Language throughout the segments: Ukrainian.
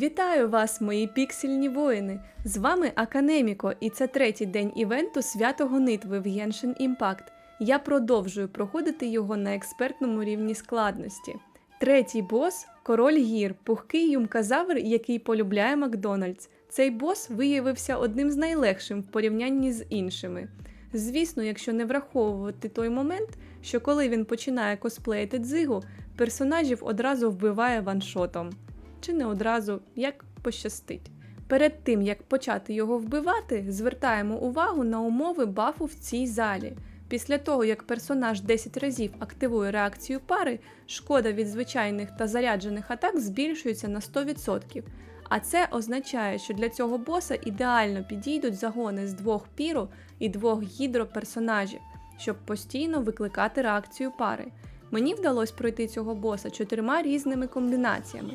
Вітаю вас, мої піксельні воїни! З вами Аканеміко, і це третій день івенту свято гонитви в Genshin Impact. Я продовжую проходити його на експертному рівні складності. Третій бос король гір, пухкий юмказавр, який полюбляє Макдональдс. Цей бос виявився одним з найлегшим в порівнянні з іншими. Звісно, якщо не враховувати той момент, що коли він починає косплеїти дзигу, персонажів одразу вбиває ваншотом чи не одразу, як пощастить. Перед тим як почати його вбивати, звертаємо увагу на умови бафу в цій залі. Після того, як персонаж 10 разів активує реакцію пари, шкода від звичайних та заряджених атак збільшується на 100%. А це означає, що для цього боса ідеально підійдуть загони з двох піру і двох гідро персонажів, щоб постійно викликати реакцію пари. Мені вдалося пройти цього боса чотирма різними комбінаціями.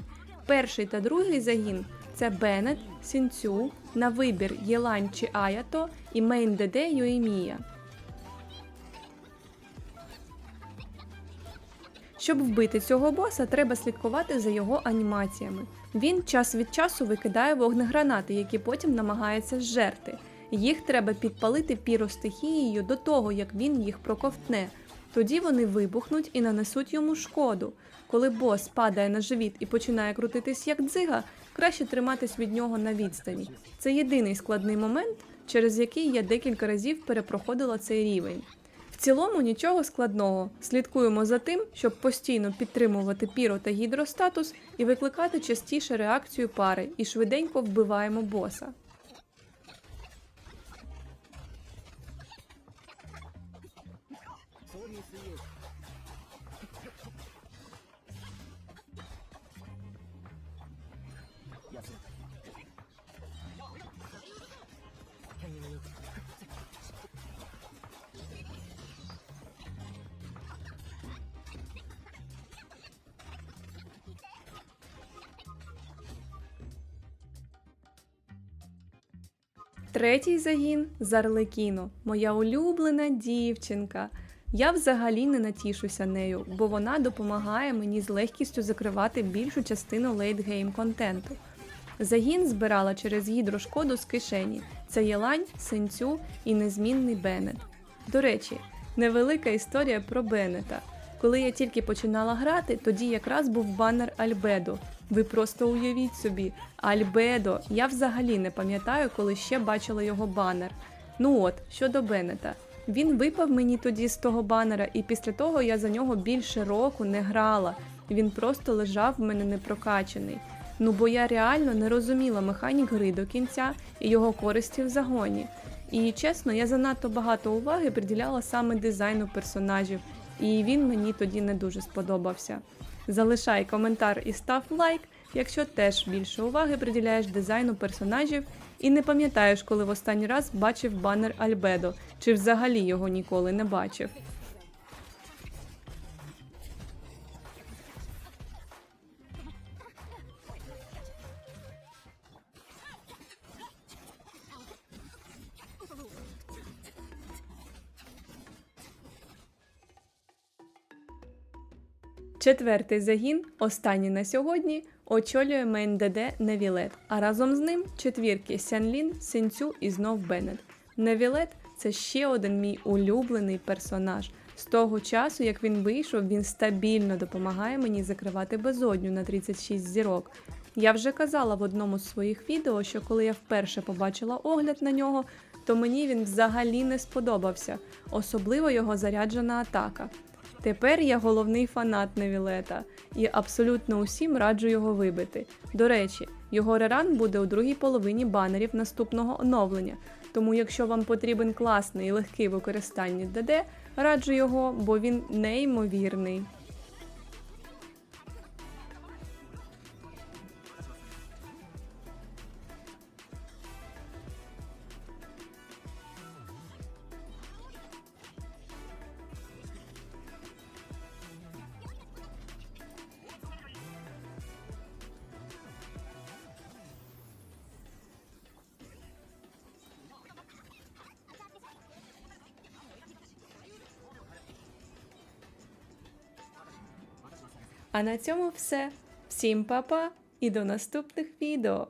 Перший та другий загін це Беннет, Сінцю, на вибір Єлань чи Аято і Мейн ДД Юемія. Щоб вбити цього боса, треба слідкувати за його анімаціями. Він час від часу викидає вогнегранати, які потім намагається зжерти. Їх треба підпалити піростихією до того, як він їх проковтне. Тоді вони вибухнуть і нанесуть йому шкоду. Коли бос падає на живіт і починає крутитись як дзига, краще триматись від нього на відстані. Це єдиний складний момент, через який я декілька разів перепроходила цей рівень. В цілому нічого складного. Слідкуємо за тим, щоб постійно підтримувати піро та гідростатус і викликати частіше реакцію пари, і швиденько вбиваємо боса. Третій загін Зарлекіно, моя улюблена дівчинка. Я взагалі не натішуся нею, бо вона допомагає мені з легкістю закривати більшу частину лейтгейм контенту. Загін збирала через гідрошкоду з кишені. Це Єлань, Сенцю і незмінний Беннет. До речі, невелика історія про Беннета. Коли я тільки починала грати, тоді якраз був банер Альбедо. Ви просто уявіть собі, Альбедо. Я взагалі не пам'ятаю, коли ще бачила його банер. Ну от, щодо Беннета. Він випав мені тоді з того банера, і після того я за нього більше року не грала. Він просто лежав в мене непрокачаний. Ну бо я реально не розуміла механік гри до кінця і його користі в загоні. І чесно, я занадто багато уваги приділяла саме дизайну персонажів, і він мені тоді не дуже сподобався. Залишай коментар і став лайк, якщо теж більше уваги приділяєш дизайну персонажів і не пам'ятаєш, коли в останній раз бачив банер Альбедо, чи взагалі його ніколи не бачив. Четвертий загін, останній на сьогодні, очолює мейн ДД Невілет, а разом з ним четвірки Сянлін, Сенцю і знов Беннет. Невілет це ще один мій улюблений персонаж. З того часу, як він вийшов, він стабільно допомагає мені закривати безодню на 36 зірок. Я вже казала в одному з своїх відео, що коли я вперше побачила огляд на нього, то мені він взагалі не сподобався, особливо його заряджена атака. Тепер я головний фанат Невілета і абсолютно усім раджу його вибити. До речі, його реран буде у другій половині банерів наступного оновлення. Тому, якщо вам потрібен класний і легкий використання ДД, раджу його, бо він неймовірний. А на цьому все. Всім па-па! і до наступних відео!